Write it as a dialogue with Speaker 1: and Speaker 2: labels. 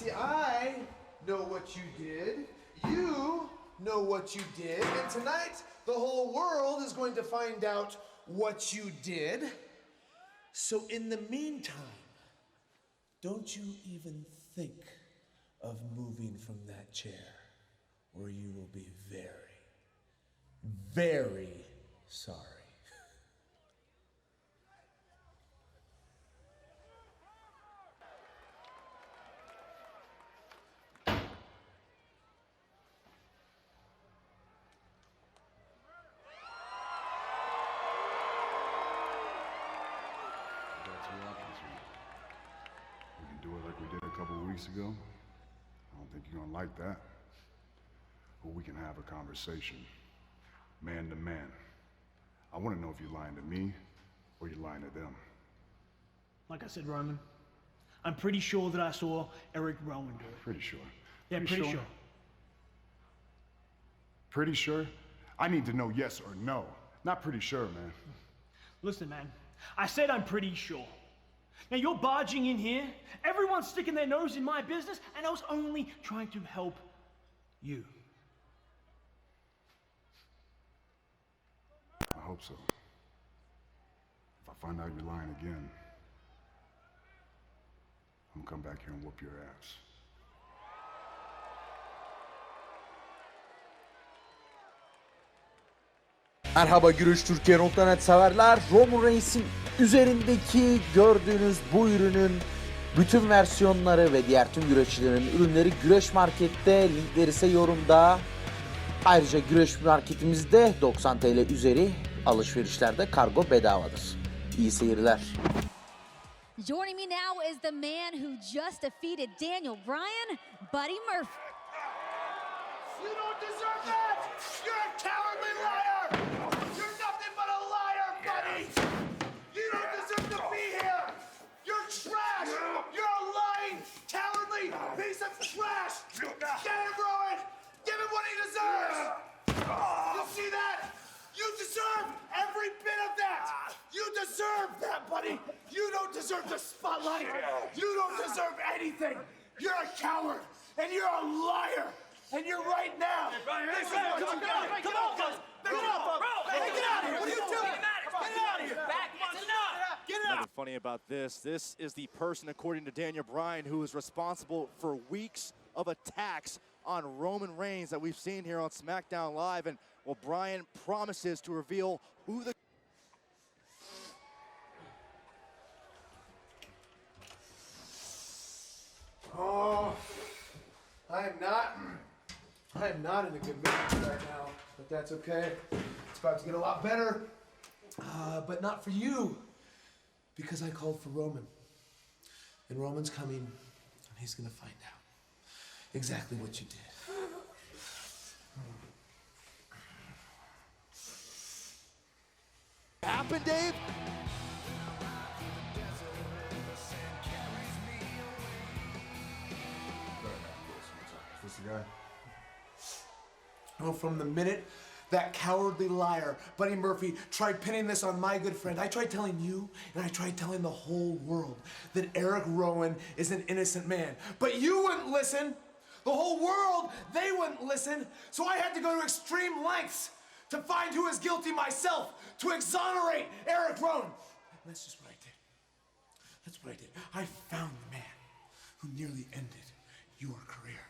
Speaker 1: See, I know what you did. You know what you did. And tonight, the whole world is going to find out what you did. So, in the meantime, don't you even think of moving from that chair, or you will be very, very sorry.
Speaker 2: Do it like we did a couple of weeks ago. I don't think you're gonna like that. But we can have a conversation, man to man. I wanna know if you're lying to me or you're lying to them.
Speaker 3: Like I said, Roman, I'm pretty sure that I saw Eric Rowan do it.
Speaker 2: Pretty sure.
Speaker 3: Yeah, pretty sure.
Speaker 2: Pretty sure? I need to know yes or no. Not pretty sure, man.
Speaker 3: Listen, man, I said I'm pretty sure. Now you're barging in here, everyone's sticking their nose in my business, and I was only trying to help you.
Speaker 2: I hope so. If I find out you're lying again, I'm gonna come back here and whoop your ass.
Speaker 4: Merhaba Gürüş Türkiye.net severler. Roman Reigns'in üzerindeki gördüğünüz bu ürünün bütün versiyonları ve diğer tüm güreşçilerin ürünleri Güreş Market'te. Linkleri ise yorumda. Ayrıca Güreş Market'imizde 90 TL üzeri alışverişlerde kargo bedavadır. İyi seyirler.
Speaker 5: Joining me now is the man who just defeated Daniel Bryan, Buddy Murphy.
Speaker 1: You don't deserve that! You're a cowardly liar! You're nothing but a liar, buddy! Deserve that, buddy! You don't deserve the spotlight! You don't deserve anything! You're a coward! And you're a liar! And you're right now! This is what you got! Come on, guys! Get up! Hey, get out of here! What are you doing? Get out of here! Back. It's enough. Get out!
Speaker 6: Nothing funny about this. This is the person, according to Daniel Bryan, who is responsible for weeks of attacks on Roman Reigns that we've seen here on SmackDown Live. And well, Bryan promises to reveal who the
Speaker 1: Oh, I am not. I am not in a good mood right now, but that's okay. It's about to get a lot better, uh, but not for you, because I called for Roman, and Roman's coming, and he's gonna find out exactly what you did.
Speaker 6: happened, Dave?
Speaker 2: This guy?
Speaker 1: Oh, from the minute that cowardly liar, Buddy Murphy, tried pinning this on my good friend, I tried telling you and I tried telling the whole world that Eric Rowan is an innocent man. But you wouldn't listen. The whole world, they wouldn't listen. So I had to go to extreme lengths to find who is guilty myself, to exonerate Eric Rowan. And that's just what I did. That's what I did. I found the man who nearly ended your career.